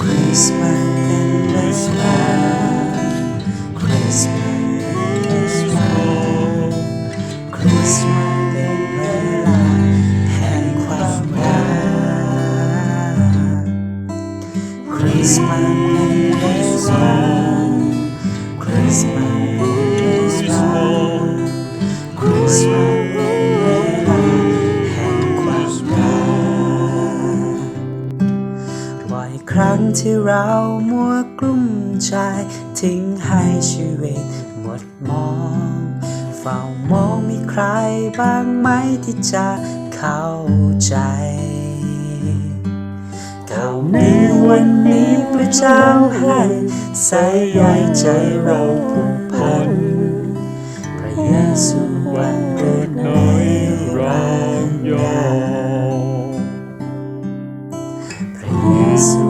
Christmas เป็นเวลา Christmas เป็นเวลา Christmas เป็นเวลาแห่งความรัก Christmas เป็นเวลา Christmas เป็นเวลา Christmas ครั้งที่เรามัวกลุ้มใจทิ้งให้ชีวิตหมดมอง เฝ้ามองมีใครบ้างไหมที่จะเข้าใจเขาในวันนี้พระเจ้าให้ใส่ใยใจเราผูกพัน พระเยซูวันเกิดในรังยาพ